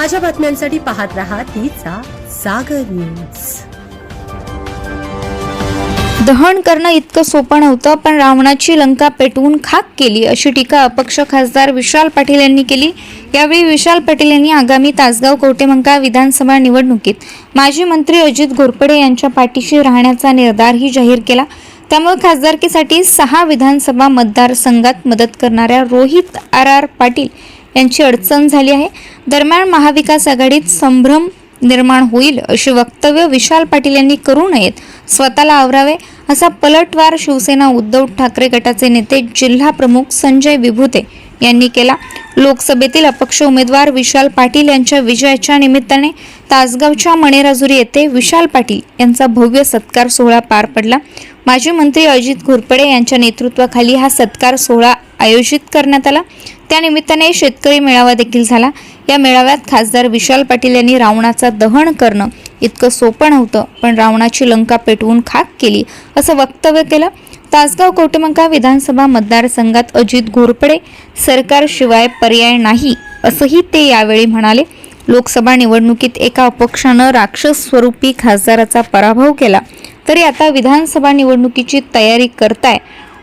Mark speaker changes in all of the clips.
Speaker 1: ताज्या बातम्यांसाठी पाहत रहा तिचा सागर न्यूज.
Speaker 2: दहन करणं इतकं सोपं नव्हतं पण रावणाची लंका पेटवून खाक केली अशी टीका अपक्ष खासदार विशाल पाटील यांनी केली. यावेळी विशाल पाटील यांनी आगामी तासगाव कवटेमंका विधानसभा निवडणुकीत माजी मंत्री अजित घोरपडे यांच्या पाठीशी राहण्याचा निर्धारही जाहीर केला. त्यामुळे खासदारकीसाठी सहा विधानसभा मतदारसंघात मदत करणाऱ्या रोहित आर आर पाटील यांची अडचण झाली आहे. दरम्यान महाविकास आघाडीत संभ्रम निर्माण होईल अशी वक्तव्य विशाल पाटील यांनी करू नयेत स्वतःला आवरावे असा पलटवार शिवसेना उद्धव ठाकरे गटाचे नेते जिल्हा प्रमुख संजय विभूते यांनी केला. लोकसभेतील अपक्ष उमेदवार विशाल पाटील यांच्या विजयाच्या निमित्ताने तासगावच्या मणेराजुरी येथे विशाल पाटील यांचा भव्य सत्कार सोहळा पार पडला. माजी मंत्री अजित घोरपडे यांच्या नेतृत्वाखाली हा सत्कार सोहळा आयोजित करण्यात आला. त्यानिमित्ताने शेतकरी मेळावा देखील झाला. या मेळाव्यात खासदार विशाल पाटील यांनी रावणाचा दहन करणं इतकं सोपं नव्हतं पण रावणाची लंका पेटवून खाक केली असं वक्तव्य केलं. तासगाव कोटमंका विधानसभा मतदारसंघात अजित घोरपडे सरकारशिवाय पर्याय नाही असंही ते यावेळी म्हणाले. लोकसभा निवडणुकीत एका अपक्षानं राक्षस स्वरूपी खासदाराचा पराभव केला. तरी आता विधानसभा निवडणुकीची तयारी करताय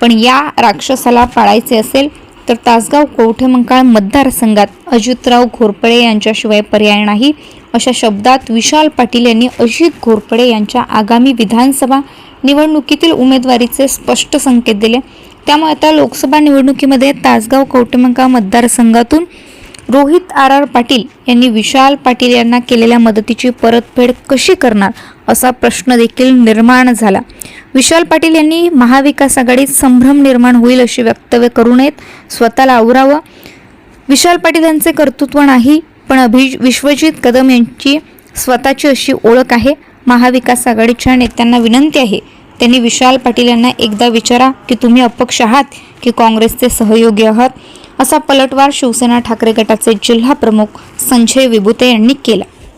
Speaker 2: पण या राक्षसाला पाळायचे असेल तर तासगाव कवठेमंकाळ मतदारसंघात अजितराव घोरपडे यांच्याशिवाय पर्याय नाही अशा शब्दात विशाल पाटील यांनी अजित घोरपडे यांच्या आगामी विधानसभा निवडणुकीतील उमेदवारीचे स्पष्ट संकेत दिले. त्यामुळे आता लोकसभा निवडणुकीमध्ये तासगाव कवटेमंका मतदारसंघातून रोहित आर आर पाटील यांनी विशाल पाटील यांना केलेल्या मदतीची परतफेड कशी करणार असा प्रश्न देखील निर्माण झाला. विशाल पाटील यांनी महाविकास आघाडीत संभ्रम निर्माण होईल अशी वक्तव्य करू नयेत स्वतःला आवरावं. विशाल पाटील यांचे कर्तृत्व नाही पण अभि विश्वजित कदम यांची स्वतःची अशी ओळख आहे. महाविकास आघाडीच्या नेत्यांना विनंती आहे त्यांनी विशाल पाटील यांना एकदा विचारा की तुम्ही अपक्ष आहात की काँग्रेसचे सहयोगी आहात असा पलटवार शिवसेना ठाकरे गटाचे जिल्हा प्रमुख संजय विभुते यांनी केला.